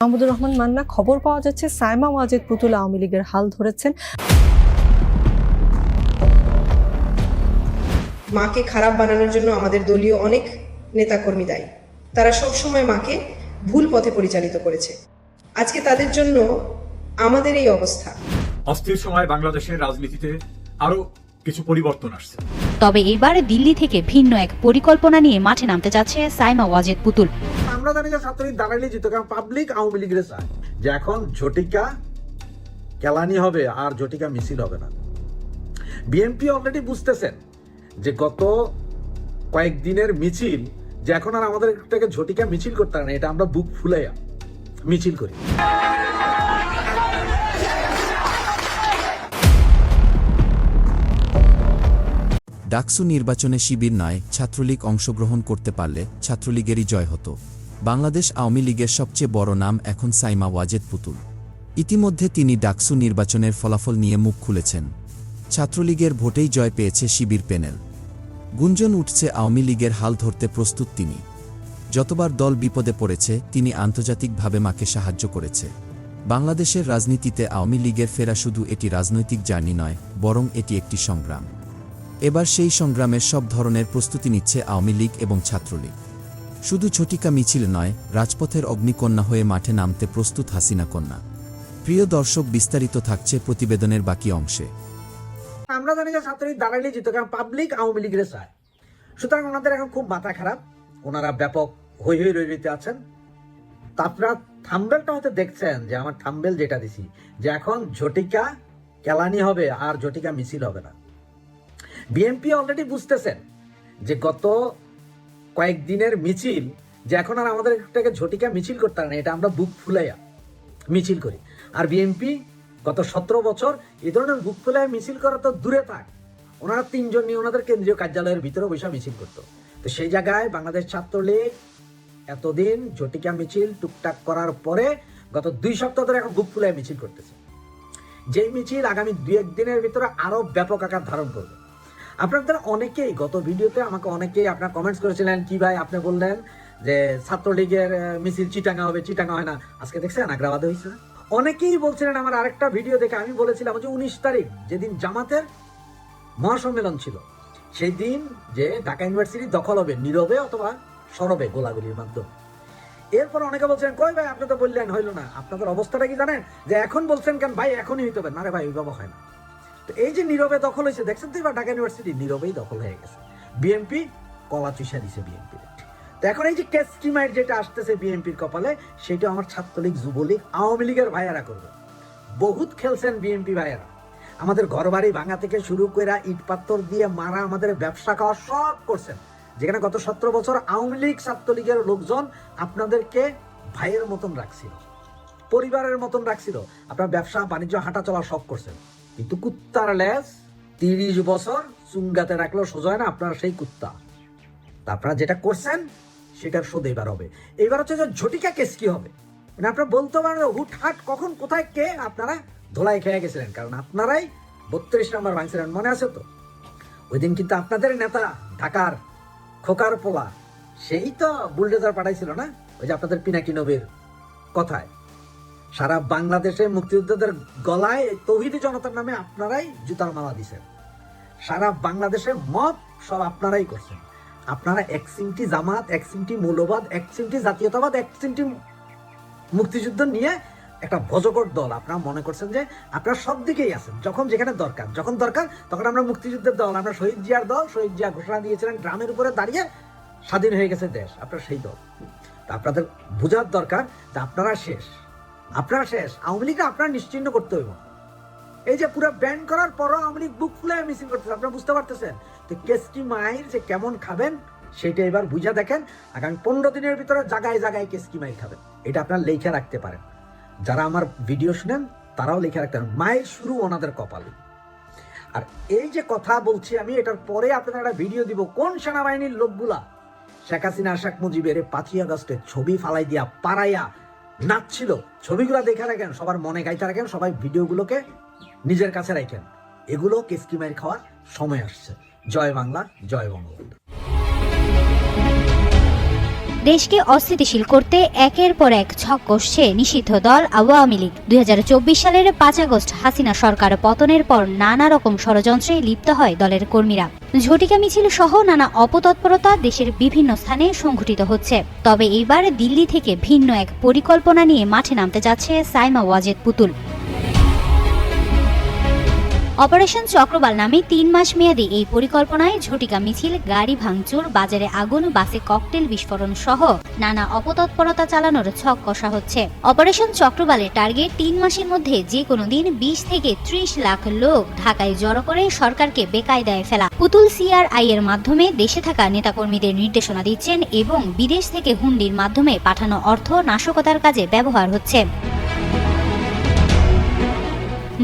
মাহমুদুর রহমান মান্না খবর পাওয়া যাচ্ছে সাইমা ওয়াজেদ পুতুল আওয়ামী লীগের হাল ধরেছেন। মাকে খারাপ বানানোর জন্য আমাদের দলীয় অনেক নেতাকর্মী দায়ী। তারা সব সময় মাকে ভুল পথে পরিচালিত করেছে। আজকে তাদের জন্য আমাদের এই অবস্থা। অস্থির সময় বাংলাদেশের রাজনীতিতে আরও কিছু পরিবর্তন আসছে। তবে এবার দিল্লি থেকে ভিন্ন এক পরিকল্পনা নিয়ে মাঠে নামতে যাচ্ছে সাইমা ওয়াজেদ পুতুল। আমরা জানি যে ছাত্রলীগ দাঁড়াইলে জিত কারণ পাবলিক আওয়ামী লীগের চায় যে এখন ঝটিকা কেলানি হবে আর ঝটিকা মিছিল হবে না। বিএনপি অলরেডি বুঝতেছেন যে গত কয়েকদিনের মিছিল, যে এখন আর আমাদের থেকে ঝটিকা মিছিল করতে না, এটা আমরা বুক ফুলাইয়া মিছিল করি। ডাকসু নির্বাচনে শিবির নয়, ছাত্রলীগ অংশগ্রহণ করতে পারলে ছাত্রলীগেরই জয় হতো। বাংলাদেশ আওয়ামী লীগের সবচেয়ে বড় নাম এখন সাইমা ওয়াজেদ পুতুল। ইতিমধ্যে তিনি ডাকসু নির্বাচনের ফলাফল নিয়ে মুখ খুলেছেন। ছাত্রলীগের ভোটেই জয় পেয়েছে শিবির প্যানেল। গুঞ্জন উঠছে আওয়ামী লীগের হাল ধরতে প্রস্তুত তিনি। যতবার দল বিপদে পড়েছে, তিনি আন্তর্জাতিকভাবে মাকে সাহায্য করেছে। বাংলাদেশের রাজনীতিতে আওয়ামী লীগের ফেরা শুধু এটি রাজনৈতিক জার্নি নয়, বরং এটি একটি সংগ্রাম। এবার সেই সংগ্রামের সব ধরনের প্রস্তুতি নিচ্ছে আওয়ামী লীগ এবং ছাত্রলীগ। শুধু ছটিকা মিছিল নয়, রাজপথের অগ্নিকন্যা হয়ে মাঠে নামতে প্রস্তুত হাসিনা কন্যা। প্রিয় দর্শক, বিস্তারিত থাকছে প্রতিবেদনের বাকি অংশে। আমরা জানি যে ছাত্রলীগ দাঁড়াইলে জিত কারণ পাবলিক আওয়ামী লীগের চায়। সুতরাং ওনাদের এখন খুব মাথা খারাপ। ওনারা ব্যাপক হই হই রই রইতে আছেন। তা আপনারা থাম্বেলটা হয়তো দেখছেন, যে আমার থাম্বেল যেটা দিছি, যে এখন ঝটিকা কেলানি হবে আর ঝটিকা মিছিল হবে না। বিএনপি অলরেডি বুঝতেছেন যে গত কয়েকদিনের মিছিল, যে এখন আর আমাদের থেকে ঝটিকা মিছিল করতে না, এটা আমরা বুক ফুলাইয়া মিছিল করি। আর বিএনপি গত সতেরো বছর এই ধরনের বুক ফুলাইয়া মিছিল করা তো দূরে থাক। ওনারা তিনজন নিয়ে ওনাদের কেন্দ্রীয় কার্যালয়ের ভিতরে বসে মিছিল করতো। তো সেই জায়গায় বাংলাদেশ ছাত্রলীগ এতদিন ঝটিকা মিছিল টুকটাক করার পরে গত দুই সপ্তাহ ধরে এখন বুক ফুলাইয়া মিছিল করতেছে। যেই মিছিল আগামী দুই একদিনের ভিতরে আরও ব্যাপক আকার ধারণ করবে। আপনাদের অনেকেই, গত ভিডিওতে আমাকে অনেকেই আপনার কমেন্টস করেছিলেন, কি ভাই আপনি বললেন যে ছাত্রলীগের মিছিল চিটাঙ্গা হবে চিটাঙ্গা হয় না। আজকে দেখছেন, আগ্রাবাদে হয়েছে। অনেকেই বলছিলেন আমার আরেকটা ভিডিও দেখে, আমি বলেছিলাম যে উনিশ তারিখ, যেদিন জামাতের মহাসম্মেলন ছিল সেই দিন যে ঢাকা ইউনিভার্সিটি দখল হবে, নীরবে অথবা সরবে গোলাগুলির মাধ্যমে। এরপর অনেকে বলছেন কই ভাই, আপনি তো বললেন, হইল না। আপনাদের অবস্থাটা কি জানেন? যে এখন বলছেন কেন? ভাই, এখনই হইতে হবে না রে ভাই, ওইভাবে হয় না। তো এই যে নীরবে দখল হয়েছে, দেখছেন তো এবার ঢাকা ইউনিভার্সিটি? নীরবেই দখল হয়ে গেছে। বিএনপি কলা চুষা দিছে বিএনপি তো এখন এই যে কেস্টিমাইট যেটা আসতেছে বিএনপির কপালে, সেটা আমার ছাত্রলীগ, যুবলীগ, আওয়ামী লীগের ভাইয়ারা করবে। বহুত খেলছেন বিএনপি ভাইয়ারা। আমাদের ঘরবাড়ি ভাঙা থেকে শুরু করে ইট পাথর দিয়ে মারা আমাদের ব্যবসা খাওয়া সব করছেন। যেখানে গত সতেরো বছর আওয়ামী লীগ ছাত্রলীগের লোকজন আপনাদেরকে ভাইয়ের মতন রাখছিল, পরিবারের মতন রাখছিল। আপনার ব্যবসা, বাণিজ্য, হাঁটা চলা সব করছেন। কিন্তু কুত্তার লেজ তিরিশ বছর চুঙ্গাতে রাখলেও সোজা না, আপনারা সেই কুত্তা। আপনারা যেটা করছেন, সেটার শোধ এবার হবে। এবার হচ্ছে যে ঝটিকা কেস কি হবে? মানে আপনারা বলতে পারেন হুটহাট কখন, কোথায়, কে আপনারা ধোলাই খেয়ে গেছিলেন? কারণ আপনারাই বত্রিশ নম্বর ভাঙছিলেন, মনে আছে তো? ওই দিন কিন্তু আপনাদের নেতা, ঢাকার খোকার পোলা, সেই তো বুলডোজার পাঠাইছিল না? ওই যে আপনাদের পিনাকি নবীর কথায়। সারা বাংলাদেশে মুক্তিযোদ্ধাদের গলায় তৌহিদি জনতার নামে আপনারাই জুতার মালা দিছেন। সারা বাংলাদেশে মত সব আপনারাই করছেন। আপনারা এক সিমটি জামাত, এক সিমটি মৌলবাদ, এক সিমটি জাতীয়তাবাদ, এক সিমটি মুক্তিযুদ্ধ নিয়ে একটা ভজকট দল। আপনারা মনে করছেন যে আপনারা সব দিকেই আছেন, যখন যেখানে দরকার। যখন দরকার, তখন আমরা মুক্তিযুদ্ধের দল, আমরা শহীদ জিয়ার দল, শহীদ জিয়া ঘোষণা দিয়েছিলেন, গ্রামের উপরে দাঁড়িয়ে স্বাধীন হয়ে গেছে দেশ, আপনারা সেই দল। তা আপনাদের বোঝার দরকার যে আপনারা শেষ। আপনারা শেষ। আওয়ামী লীগকে আপনারা নিশ্চিন্ন করতে হইব। এই যে পুরো ব্যান করার পরও আওয়ামী লীগ বুক ফুলে মিছিল করতেছে, আপনারা বুঝতে পারতেছেন? তো কেসটি মাইর যে কেমন খাবেন, সেটা এবার বুঝা দেখেন। আগামী পনেরো দিনের ভিতরে জায়গায় জায়গায় কেসকি মাইর খাবেন। এটা আপনারা লেখা রাখতে পারেন। যারা আমার ভিডিও শুনেন, তারাও লিখে রাখতে পারেন। মায়ের শুরু ওনাদের কপালে। আর এই যে কথা বলছি আমি, এটার পরে আপনাদের একটা ভিডিও দিব। কোন সেনাবাহিনীর লোকগুলা? শেখ হাসিনা, শেখ মুজিবের পাঁচই আগস্টে ছবি ফালাই দিয়া পাড়াইয়া নাচছিল ছবিগুলো দেখে রাখেন, সবার মনে গাইতে রাখেন, সবাই ভিডিওগুলোকে নিজের কাছে রাখেন। এগুলো কেসকিমাইর খাওয়ার সময় আসছে। জয় বাংলা, জয় বঙ্গবন্ধু। দেশকে অস্থিতিশীল করতে একের পর এক ছক কষছে নিষিদ্ধ দল আওয়ামী লীগ। দুই হাজার চব্বিশ সালের পাঁচ আগস্ট হাসিনা সরকার পতনের পর নানা রকম ষড়যন্ত্রে লিপ্ত হয় দলের কর্মীরা। ঝটিকা মিছিল সহ নানা অপতৎপরতা দেশের বিভিন্ন স্থানে সংঘটিত হচ্ছে। তবে এইবার দিল্লি থেকে ভিন্ন এক পরিকল্পনা নিয়ে মাঠে নামতে যাচ্ছে সাইমা ওয়াজেদ পুতুল। অপারেশন চক্রবাল নামে তিন মাস মেয়াদী এই পরিকল্পনায় ঝটিকা মিছিল, গাড়ি ভাঙচুর, বাজারে আগুন, বাসে ককটেল বিস্ফোরণ সহ নানা অপতৎপরতা চালানোর ছক কষা হচ্ছে। অপারেশন চক্রবালের টার্গেট তিন মাসের মধ্যে যে কোনো দিন বিশ থেকে ত্রিশ লাখ লোক ঢাকায় জড়ো করে সরকারকে বেকায়দায় ফেলা। পুতুল সিআরআই এর মাধ্যমে দেশে থাকা নেতাকর্মীদের নির্দেশনা দিচ্ছেন এবং বিদেশ থেকে হুন্ডির মাধ্যমে পাঠানো অর্থ নাশকতার কাজে ব্যবহার হচ্ছে।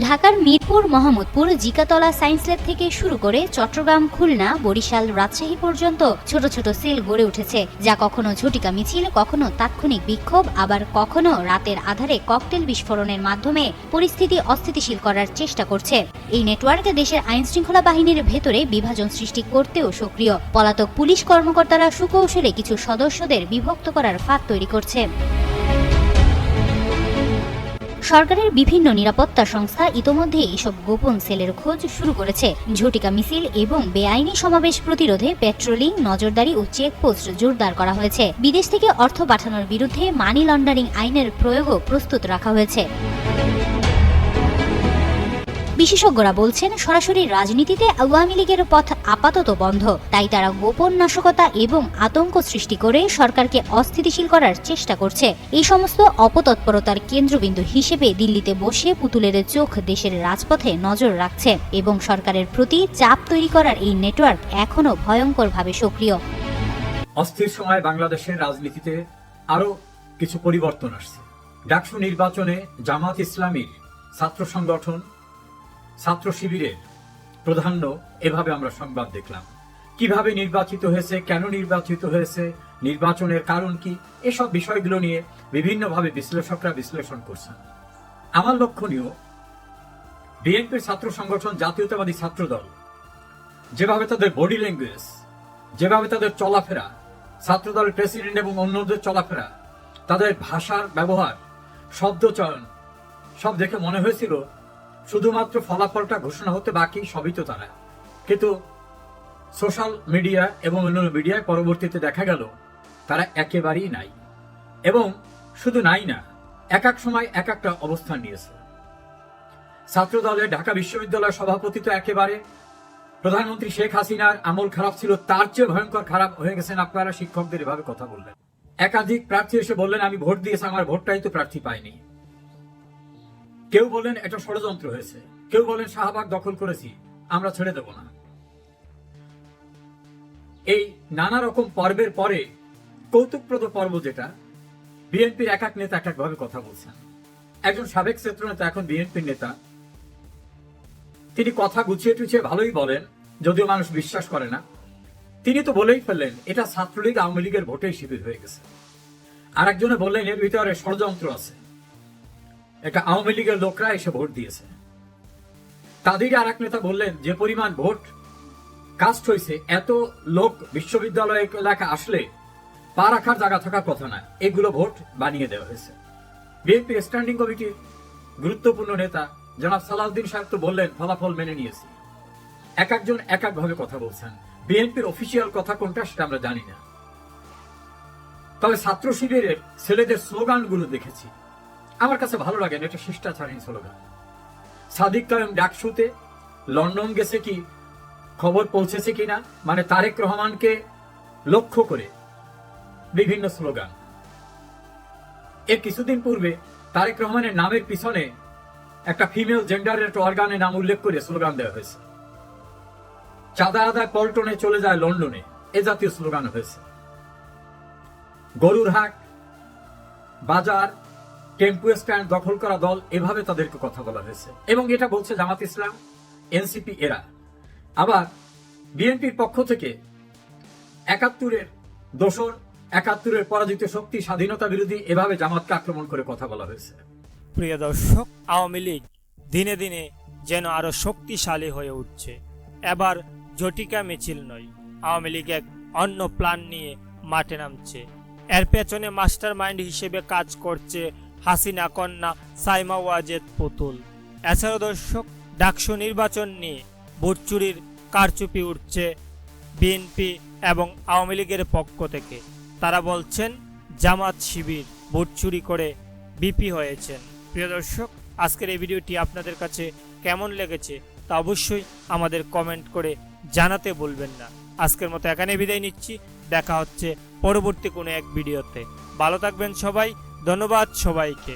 ঢাকার মিরপুর, মোহাম্মদপুর, জিকাতলা সায়েন্স ল্যাব থেকে শুরু করে চট্টগ্রাম, খুলনা, বরিশাল রাজশাহী পর্যন্ত ছোট ছোট সেল গড়ে উঠেছে, যা কখনো ঝটিকা মিছিল, কখনো তাৎক্ষণিক বিক্ষোভ, আবার কখনো রাতের আধারে ককটেল বিস্ফোরণের মাধ্যমে পরিস্থিতি অস্থিতিশীল করার চেষ্টা করছে। এই নেটওয়ার্ক দেশের আইন শৃঙ্খলা বাহিনীর ভেতরে বিভাজন সৃষ্টি করতেও সক্রিয়। পলাতক পুলিশ কর্মকর্তারা সুকৌশলে কিছু সদস্যদের বিভক্ত করার ফাঁদ তৈরি করছে। সরকারের বিভিন্ন নিরাপত্তা সংস্থা ইতোমধ্যে এসব গোপন সেলের খোঁজ শুরু করেছে। ঝটিকা মিছিল এবং বেআইনি সমাবেশ প্রতিরোধে পেট্রোলিং, নজরদারি ও চেকপোস্ট জোরদার করা হয়েছে। বিদেশ থেকে অর্থ পাঠানোর বিরুদ্ধে মানি লন্ডারিং আইনের প্রয়োগও প্রস্তুত রাখা হয়েছে। বিশেষজ্ঞরা বলছেন, সরাসরি রাজনীতিতে আওয়ামী লীগের পথ আপাতত বন্ধ। তাই তারা গোপন নাশকতা এবং আতঙ্ক সৃষ্টি করে সরকারকে অস্থিতিশীল করার চেষ্টা করছে। এই সমস্ত অপতৎপরতার কেন্দ্রবিন্দু হিসেবে দিল্লিতে বসে পুতুলের চোখ দেশের রাজপথে নজর রাখছে এবং সরকারের প্রতি চাপ তৈরি করার এই নেটওয়ার্ক এখনও ভয়ঙ্করভাবে সক্রিয়। অস্থির সময় বাংলাদেশের রাজনীতিতে আরও কিছু পরিবর্তন আসছে। ডাকসু নির্বাচনে জামাত ইসলামীর ছাত্র সংগঠন ছাত্র শিবিরের প্রাধান্য এভাবে আমরা সংবাদ দেখলাম। কীভাবে নির্বাচিত হয়েছে, কেন নির্বাচিত হয়েছে, নির্বাচনের কারণ কি, এসব বিষয়গুলো নিয়ে বিভিন্নভাবে বিশ্লেষকরা বিশ্লেষণ করছেন। আমার লক্ষণীয়, বিএনপির ছাত্র সংগঠন জাতীয়তাবাদী ছাত্র দল যেভাবে তাদের বডি ল্যাঙ্গুয়েজ, যেভাবে তাদের চলাফেরা, ছাত্রদলের প্রেসিডেন্ট এবং অন্যদের চলাফেরা, তাদের ভাষার ব্যবহার শব্দ চয়ন সব দেখে মনে হয়েছিল শুধুমাত্র ফলাফলটা ঘোষণা হতে বাকি সবই তো তারা। কিন্তু সোশ্যাল মিডিয়া এবং অন্যান্য মিডিয়ায় পরবর্তীতে দেখা গেল, তারা একেবারেই নাই। এবং শুধু নাই না, এক এক সময় এক একটা অবস্থান নিয়েছে। ছাত্র দলের ঢাকা বিশ্ববিদ্যালয়ের সভাপতি তো একেবারে। প্রধানমন্ত্রী শেখ হাসিনার আমল খারাপ ছিল, তার চেয়ে ভয়ঙ্কর খারাপ হয়ে গেছেন আপনারা শিক্ষকদের এভাবে কথা বললেন একাধিক প্রার্থী এসে বললেন, আমি ভোট দিয়েছি, আমার ভোটটাই তো প্রার্থী পাইনি কেউ বলেন এটা ষড়যন্ত্র হয়েছে। কেউ বলেন শাহবাগ দখল করেছি, আমরা ছেড়ে দেব না। এই নানা রকম পর্বের পরে, কৌতুকপ্রদ পর্ব যেটা, বিএনপির এক এক নেতা এক একভাবে কথা বলছেন। একজন সাবেক ক্ষেত্র নেতা, এখন বিএনপির নেতা। তিনি কথা গুছিয়ে টুছিয়ে ভালোই বলেন, যদিও মানুষ বিশ্বাস করে না। তিনি তো বলেই ফেললেন, এটা ছাত্রলীগ আওয়ামী লীগের ভোটেই শিবির হয়ে গেছে। আর একজনে বললেন, এর ভিতরে ষড়যন্ত্র আছে। এটা আওয়ামী লীগের লোকরা এসে ভোট দিয়েছে। তাদেরই আর এক নেতা বললেন, যে পরিমাণ ভোট কাস্ট হয়েছে, এত লোক বিশ্ববিদ্যালয় এলাকা আসলে পা রাখার জায়গা থাকার কথা না এগুলো ভোট বানিয়ে দেওয়া হয়েছে। বিএনপি স্ট্যান্ডিং কমিটির গুরুত্বপূর্ণ নেতা জনাব সালাউদ্দিন সাহেব তো বললেন, ফলাফল মেনে নিয়েছি। এক একজন এক এক ভাবে কথা বলছেন। বিএনপির অফিসিয়াল কথা কোনটা সেটা আমরা জানি না। তবে ছাত্র শিবিরের ছেলেদের স্লোগানগুলো দেখেছি। আমার কাছে ভালো লাগে না, এটা শিষ্টাচারী স্লোগান। সাদিক কায়ম ডাকসুতে লন্ডন গেছে কি, খবর পৌঁছেছে কিনা মানে তারেক রহমানকে লক্ষ্য করে বিভিন্ন স্লোগান। এর কিছুদিন পূর্বে তারেক রহমানের নামের পিছনে একটা ফিমেল জেন্ডারের একটা অর্গানের নাম উল্লেখ করে স্লোগান দেওয়া হয়েছে। চাঁদা আদায় পল্টনে চলে যায় লন্ডনে, এ জাতীয় স্লোগান হয়েছে। গরুর হাট, বাজার টেম্পু স্ট্যান্ড দখল করা দল এভাবে তাদেরকে কথা বলা হয়েছে। এবং এটা বলছে জামাত ইসলাম, এনসিপি, এরা। আবার বিএনপির পক্ষ থেকে একাত্তরের দোসর, একাত্তরের পরাজিত শক্তি স্বাধীনতা বিরোধী এভাবে জামাতকে আক্রমণ করে কথা বলা হয়েছে। প্রিয় দর্শক, আওয়ামী লীগ দিনে দিনে যেন আরও শক্তিশালী হয়ে উঠছে। এবার জটিকা মিছিল নয়, আওয়ামী লীগ এক অন্য প্ল্যান নিয়ে মাঠে নামছে। এর পেছনে মাস্টার মাইন্ড হিসেবে কাজ করছে হাসিনা কন্যা সাইমা ওয়াজেদ পুতুল। এছাড়াও দর্শক, ডাকসু নির্বাচন নিয়ে ভোট চুরির কারচুপি উঠছে বিএনপি এবং আওয়ামী লীগের পক্ষ থেকে। তারা বলছেন, জামাত শিবির ভোট চুরি করে বিপি হয়েছেন। প্রিয় দর্শক, আজকের এই ভিডিওটি আপনাদের কাছে কেমন লেগেছে তা অবশ্যই আমাদের কমেন্ট করে জানাতে বলবেন না। আজকের মতো এখানে বিদায় নিচ্ছি। দেখা হচ্ছে পরবর্তী কোনো এক ভিডিওতে। ভালো থাকবেন সবাই ধন্যবাদ সবাইকে।